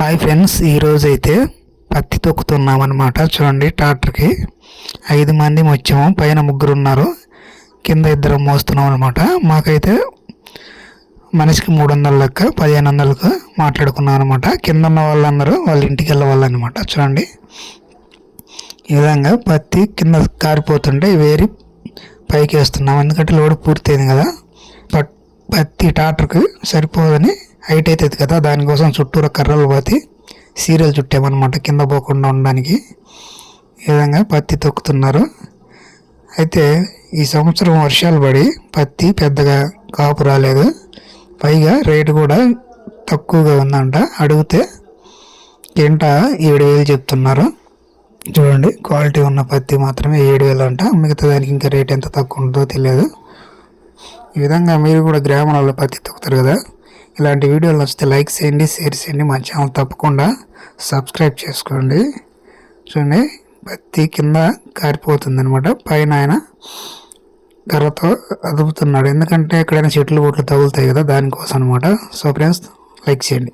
Hi friends ఈరోజు అయితే పత్తి తొక్కుతున్నాం అనమాట చూడండి ట్రాక్టర్కి ఐదు మంది వచ్చాము. పైన ముగ్గురు ఉన్నారు కింద ఇద్దరం మోస్తున్నాం అనమాట మాకైతే మనిషికి మూడు వందల లెక్క పదిహేను వందలకు మాట్లాడుకున్నాం అనమాట కింద ఉన్న వాళ్ళందరూ వాళ్ళ ఇంటికి అనమాట చూడండి ఈ విధంగా పత్తి కింద కారిపోతుంటే వేరి పైకి వేస్తున్నాం ఎందుకంటే లోడ్ పూర్తయింది కదా. పట్ పత్తి ట్రాక్టర్కి సరిపోదని హైట్ అవుతుంది కదా దానికోసం చుట్టూరు కర్రలు పోతి సీరియల్ చుట్టామన్నమాట కింద పోకుండా ఉండడానికి. ఈ విధంగా పత్తి తొక్కుతున్నారు. అయితే ఈ సంవత్సరం వర్షాలు పడి పత్తి పెద్దగా కాపు రాలేదు. పైగా రేటు కూడా తక్కువగా ఉందంట. అడిగితే కింట ఏడు వేలు చెప్తున్నారు. చూడండి క్వాలిటీ ఉన్న పత్తి మాత్రమే ఏడు వేలు అంట. మిగతా దానికి ఇంకా రేట్ ఎంత తక్కువ ఉంటుందో తెలియదు. ఈ విధంగా మీరు కూడా గ్రామాలలో పత్తి తొక్కుతారు కదా. ఇలాంటి వీడియోలు నచ్చితే లైక్ చేయండి షేర్ చేయండి మా ఛానల్ తప్పకుండా సబ్స్క్రైబ్ చేసుకోండి. చూడండి పత్తి కింద కారిపోతుంది అనమాట పైన ఆయన కర్రతో అదుపుతున్నాడు. ఎందుకంటే ఎక్కడైనా చెట్లు బొట్లు తగులుతాయి కదా దానికోసం అనమాట సో ఫ్రెండ్స్ లైక్ చేయండి.